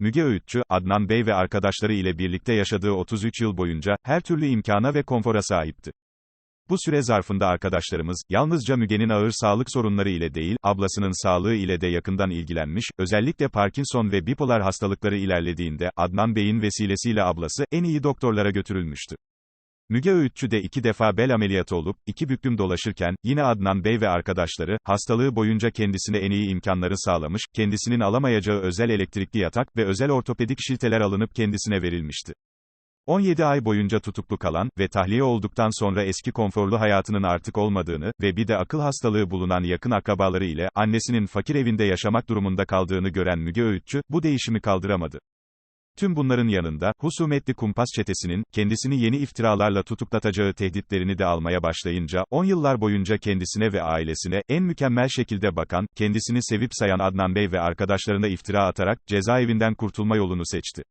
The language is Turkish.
Müge Öğütçü, Adnan Bey ve arkadaşları ile birlikte yaşadığı 33 yıl boyunca, her türlü imkana ve konfora sahipti. Bu süre zarfında arkadaşlarımız, yalnızca Müge'nin ağır sağlık sorunları ile değil, ablasının sağlığı ile de yakından ilgilenmiş, özellikle Parkinson ve bipolar hastalıkları ilerlediğinde, Adnan Bey'in vesilesiyle ablası, en iyi doktorlara götürülmüştü. Müge Öğütçü de iki defa bel ameliyatı olup, iki büklüm dolaşırken, yine Adnan Bey ve arkadaşları, hastalığı boyunca kendisine en iyi imkanları sağlamış, kendisinin alamayacağı özel elektrikli yatak ve özel ortopedik şilteler alınıp kendisine verilmişti. 17 ay boyunca tutuklu kalan ve tahliye olduktan sonra eski konforlu hayatının artık olmadığını ve bir de akıl hastalığı bulunan yakın akrabaları ile annesinin fakir evinde yaşamak durumunda kaldığını gören Müge Öğütçü, bu değişimi kaldıramadı. Tüm bunların yanında, husumetli kumpas çetesinin, kendisini yeni iftiralarla tutuklatacağı tehditlerini de almaya başlayınca, 10 yıllar boyunca kendisine ve ailesine, en mükemmel şekilde bakan, kendisini sevip sayan Adnan Bey ve arkadaşlarına iftira atarak, cezaevinden kurtulma yolunu seçti.